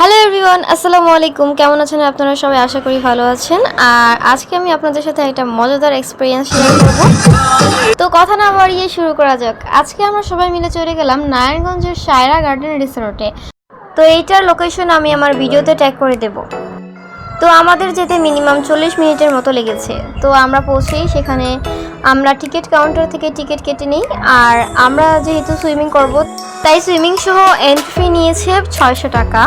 Hello everyone আসসালামু আলাইকুম কেমন আছেন আপনারা সবাই? আশা করি ভালো আছেন। আর আজকে আমি আপনাদের সাথে একটা মজাদার এক্সপিরিয়েন্স শেয়ার করব। তো কথা না বাড়িয়ে শুরু করা যাক। আজকে আমরা সবাই মিলে চলে গেলাম নারায়ণগঞ্জের সায়রা গার্ডেন রিসোর্টে। তো এইটার লোকেশন আমি আমার ভিডিওতে ট্যাগ করে দেব। তো আমাদের যেতে মিনিমাম চল্লিশ মিনিটের মতো লেগেছে। তো আমরা পৌঁছেই সেখানে আমরা টিকিট কাউন্টার থেকে টিকিট কেটে নিই আর আমরা যেহেতু সুইমিং করব, তাই সুইমিং সহ এন্ট্রি নিয়েছে ছয়শো টাকা।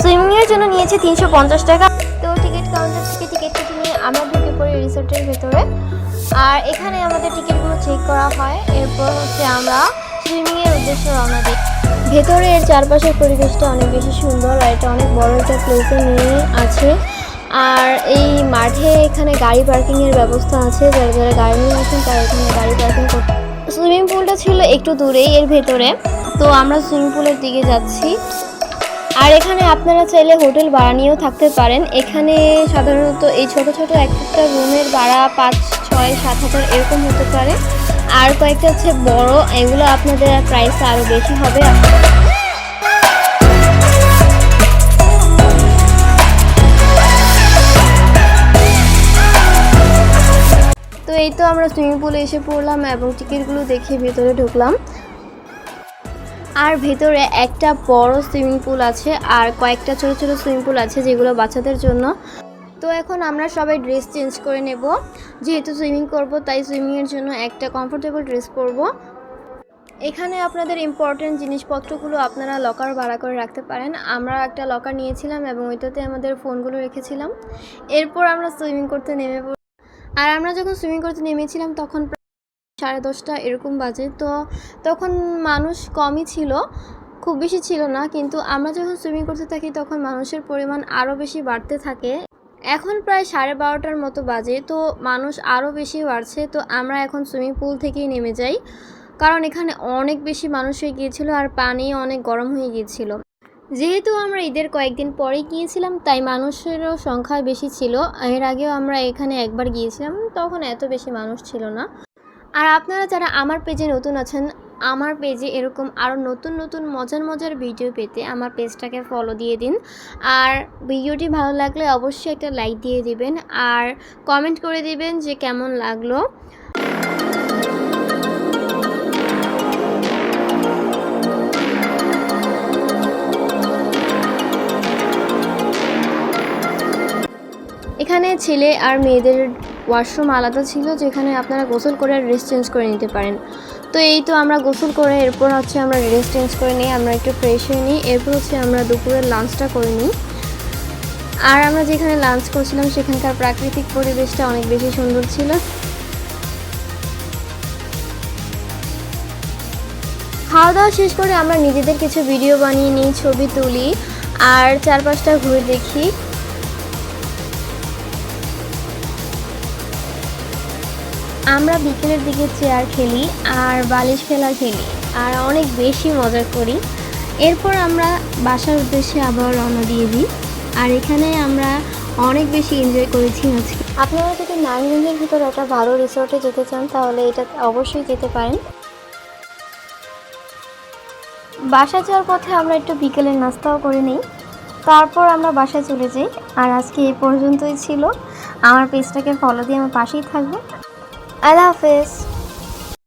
সুইমিংয়ের জন্য নিয়েছে তিনশো পঞ্চাশ টাকা। তো টিকিট কাউন্টার থেকে টিকিট কেটে নিয়ে আমরা ঢুকে পড়ি রিসোর্টের ভেতরে। আর এখানে আমাদের টিকিটগুলো চেক করা হয়। এরপর হচ্ছে আমরা সুইমিংয়ের উদ্দেশ্যে রওনা দিই। ভেতরে এর চারপাশের পরিবেশটা অনেক বেশি সুন্দর আর এটা অনেক বড় একটা প্লেসে নিয়ে আছে। আর এই মাঠে এখানে গাড়ি পার্কিংয়ের ব্যবস্থা আছে, যারা যারা গাড়ি নিয়ে আসেন তারা এখানে গাড়ি পার্কিং করতে সুইমিং পুলটা ছিল একটু দূরেই এর ভেতরে। তো আমরা সুইমিং পুলের দিকে যাচ্ছি। আর এখানে আপনারা চাইলে হোটেল ভাড়া নিয়েও থাকতে পারেন। এখানে সাধারণত এই ছোট ছোট এক একটা রুমের ভাড়া পাঁচ, ছয়, সাত হাজার এরকম হতে পারে। আর কয়েকটা হচ্ছে বড়, এগুলো আপনাদের প্রাইস আরও বেশি হবে। এই তো আমরা সুইমিং পুলে এসে পড়লাম এবং টিকিটগুলো দেখে ভেতরে ঢুকলাম। আর ভেতরে একটা বড় সুইমিং পুল আছে আর কয়েকটা ছোট ছোট সুইমিং পুল আছে যেগুলো বাচ্চাদের জন্য। তো এখন আমরা সবাই ড্রেস চেঞ্জ করে নেব। যেহেতু সুইমিং করব, তাই সুইমিংয়ের জন্য একটা কমফোর্টেবল ড্রেস পরবো। এখানে আপনাদের ইম্পর্টেন্ট জিনিসপত্রগুলো আপনারা লকার ভাড়া করে রাখতে পারেন। আমরা একটা লকার নিয়েছিলাম এবং ওইটাতে আমাদের ফোনগুলো রেখেছিলাম। এরপর আমরা সুইমিং করতে নেমে আর আমরা যখন সুইমিং করতে নেমেছিলাম, তখন সাড়ে দশটা এরকম বাজে। তো তখন মানুষ কমই ছিল, খুব বেশি ছিল না। কিন্তু আমরা যখন সুইমিং করতে থাকি, তখন মানুষের পরিমাণ আরও বেশি বাড়তে থাকে। এখন প্রায় সাড়ে বারোটার মতো বাজে, তো মানুষ আরও বেশি বাড়ছে। তো আমরা এখন সুইমিং পুল থেকেই নেমে যাই। কারণ এখানে অনেক বেশি মানুষ হয়ে গিয়েছিল আর পানি অনেক গরম হয়ে গিয়েছিল। যেহেতু আমরা ঈদের কয়েকদিন পরে গিয়েছিলাম, তাই মানুষেরও সংখ্যা বেশি ছিল। এর আগেও আমরা এখানে একবার গিয়েছিলাম, তখন এত বেশি মানুষ ছিল না। আর আপনারা যারা আমার পেজে নতুন আছেন, আমার পেজে এরকম আরও নতুন নতুন, মজার মজার ভিডিও পেতে আমার পেজটাকে ফলো দিয়ে দিন। আর ভিডিওটি ভালো লাগলে অবশ্যই একটা লাইক দিয়ে দিবেন, আর কমেন্ট করে দিবেন যে কেমন লাগল। এখানে ছেলে আর মেয়েদের ওয়াশরুম আলাদা ছিল, যেখানে আপনারা গোসল করে ড্রেস চেঞ্জ করে নিতে পারেন। তো এই তো আমরা গোসল করে, এরপর হচ্ছে আমরা ড্রেস চেঞ্জ করে নিই, আমরা একটু ফ্রেশ হয়ে নিই, এরপর হচ্ছে আমরা দুপুরের লাঞ্চটা করে নিই। আর আমরা যেখানে লাঞ্চ করছিলাম, সেখানকার প্রাকৃতিক পরিবেশটা অনেক বেশি সুন্দর ছিল। খাওয়া দাওয়া শেষ করে আমরা নিজেদের কিছু ভিডিও বানিয়ে নিই, ছবি তুলি, আর চারপাশটা ঘুরে দেখি। আমরা বিকেলের দিকে চেয়ার খেলি আর বালিশ খেলা খেলি আর অনেক বেশি মজা করি। এরপর আমরা বাসার উদ্দেশ্যে আবার রওনা দিয়ে দিই। আর এখানে আমরা অনেক বেশি এনজয় করেছি আজকে। আপনারা যদি নারায়ণগঞ্জের ভিতরে একটা ভালো রিসোর্টে যেতে চান, তাহলে এটা অবশ্যই যেতে পারেন। বাসা যাওয়ার পথে আমরা একটু বিকেলের নাস্তাও করে নিই। তারপর আমরা বাসায় চলে যাই। আর আজকে এই পর্যন্তই ছিল। আমার পেজটাকে ফলো দিয়ে আমার পাশেই থাকবে আল্লাহ হাফেজ